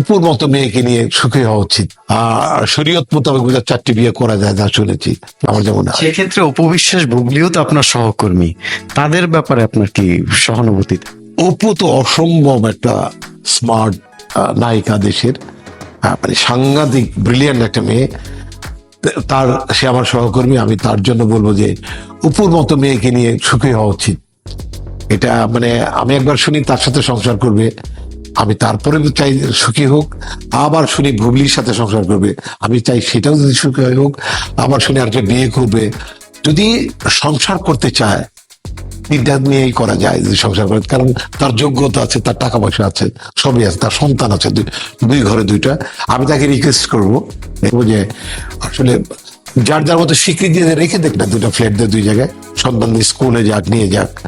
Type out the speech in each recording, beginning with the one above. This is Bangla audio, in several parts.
উপর মতো মেয়েকে নিয়ে সুখী হওয়া উচিত। আর শরীয়ত মোতাবেক চারটি বিয়ে করা যায় যা শুনেছি আমার যেমন। সেক্ষেত্রে অপবিশ্বাস বুবলিও তো আপনার সহকর্মী। তাদের ব্যাপারে আপনার কি সহানুভূতি? অপু তো অসম্ভব একটা স্মার্ট নায়িকা দেশের। মানে সাংঘাতিক ব্রিলিয়ান্ট একটা মেয়ে। তার সে আমার সহকর্মী আমি তার জন্য বলব যে উপর মতো মেয়েকে নিয়ে সুখী হওয়া উচিত। এটা মানে আমি একবার শুনি তার সাথে সংসার করবে। আমি তারপরে চাই সুখী হোক, আবার শুনি ভুবলির সাথে সংসার করবে। আমি চাই সেটাও যদি সুখী হোক, আবার শুনি আর বিয়ে করবে। যদি সংসার করতে চায় তিনটা নিয়েই করা যায় যদি সংসার করে। কারণ তার যোগ্যতা আছে, তার টাকা পয়সা আছে, সবই আছে, তার সন্তান আছে, দুই- ঘরে দুইটা। আমি তাকে রিকোয়েস্ট করব, দেখব যে আসলে যার যার মতো স্বীকৃতি রেখে দেখ না, দুটা ফ্ল্যাট দিয়ে দুই জায়গায়। সন্তান নিয়ে স্কুলে যাক, নিয়ে যাক।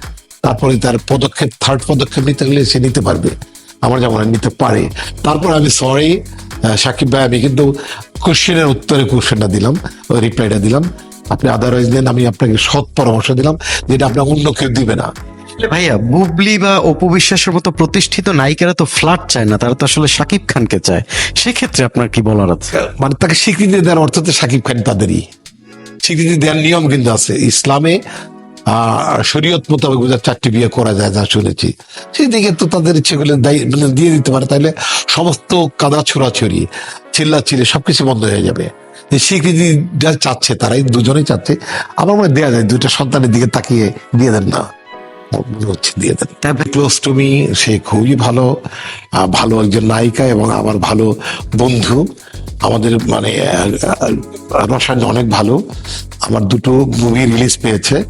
তারপরে তার পদক্ষেপ থার্ড পদক্ষেপ নিতে গেলে সে নিতে পারবে। আমার যেমন নিতে পারে। তারপর আমি সরি সাকিব ভাই আমি কিন্তু কোশ্চেনের উত্তরে কোশ্চেনটা দিলাম রিপ্লাইটা দিলাম। আপনি আদারওয়াইজ দেন আমি আপনাকে সৎ পরামর্শ দিলাম যেটা আপনার অন্য কেউ দিবে না। ভাইয়া বুবলি বা অপবিশ্বাসের মতো প্রতিষ্ঠিত নায়িকারা তো ফ্ল্যাট চায় না তারা তো আসলে সাকিব খানকে চায়। সেক্ষেত্রে আপনার কি বলার আছে? মানে তাকে স্বীকৃতি দেওয়ার অর্থ তো সাকিব খান তাদেরই। স্বীকৃতি দেওয়ার নিয়ম কিন্তু আছে। ইসলামে শরীয়ত মোতাবেক বোঝা চারটি বিয়ে করা যায় যা শুনেছি। সেই দিকে তো তাদের ইচ্ছে করলে দায়ী- মানে দিয়ে দিতে পারে। তাহলে সমস্ত কাদা ছোড়াছড়ি চিল্লা চিল্লি সবকিছু বন্ধ হয়ে যাবে। স্বীকৃতি যা চাচ্ছে তারাই দুজনেই চাচ্ছে। আমার মনে দেওয়া যায় দুইটা সন্তানের দিকে তাকিয়ে দিয়ে দেন না। হচ্ছে দিয়ে দেন। ক্লোজ টু মি সে খুবই ভালো ভালো একজন নায়িকা এবং আমার ভালো বন্ধু। আমাদের মানে রসায়ন অনেক ভালো। আমার দুটো মুভি রিলিজ পেয়েছে।